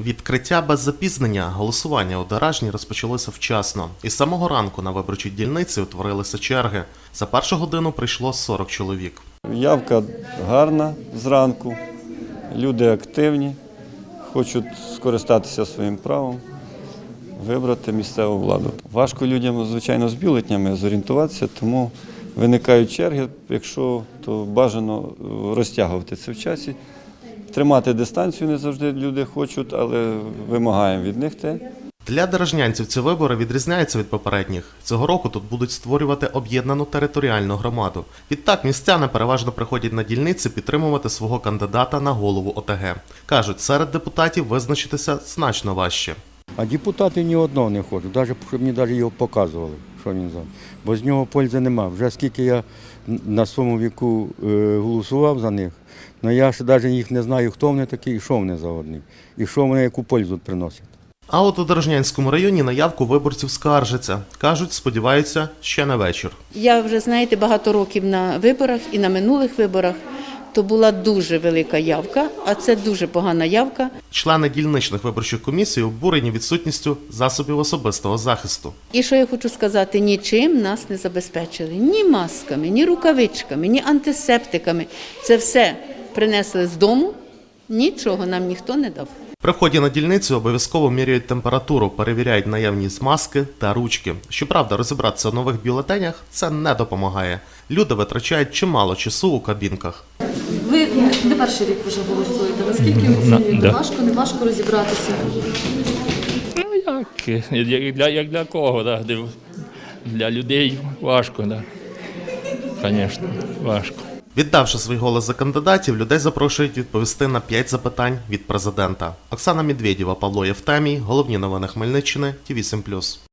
Відкриття без запізнення голосування у Деражні розпочалося вчасно. І з самого ранку на виборчій дільниці утворилися черги. За першу годину прийшло 40 чоловік. Явка гарна зранку, люди активні, хочуть скористатися своїм правом, вибрати місцеву владу. Важко людям, звичайно, з бюлетнями зорієнтуватися, тому виникають черги, якщо то бажано е, розтягувати це в часі. Тримати дистанцію не завжди люди хочуть, але вимагаємо від них те. Для дорожнянців ці вибори відрізняються від попередніх. Цього року тут будуть створювати об'єднану територіальну громаду. Відтак містяни переважно приходять на дільниці підтримувати свого кандидата на голову ОТГ. Кажуть, серед депутатів визначитися значно важче. А депутати ні одного не хочуть, навіть щоб мені навіть його показували, що він за. Бо з нього пользи нема. Вже скільки я на своєму віку е, голосував за них, але я ще навіть їх не знаю, хто вони такі і що вони за одні. І що вони яку пользу приносять. А от у Дорожнянському районі на явку виборців скаржаться. Кажуть, сподіваються, ще на вечір. Я вже знаєте багато років на виборах і на минулих виборах. То була дуже велика явка, а це дуже погана явка. Члени дільничних виборчих комісій обурені відсутністю засобів особистого захисту. І що я хочу сказати, нічим нас не забезпечили. Ні масками, ні рукавичками, ні антисептиками. Це все принесли з дому, нічого нам ніхто не дав. При вході на дільницю обов'язково міряють температуру, перевіряють наявність маски та ручки. Щоправда, розібратися у нових бюлетенях це не допомагає. Люди витрачають чимало часу у кабінках. Ви не перший рік вже голосуєте. Наскільки оцінюєте? да. Важко, не важко розібратися. Ну як? Як для, як для кого? Да? Для- людей важко, да. Звісно, важко. Віддавши свій голос за кандидатів, людей запрошують відповісти на 5 запитань від президента. Оксана Медведєва, Павло Євтемій, головні новини Хмельниччини, Ті 8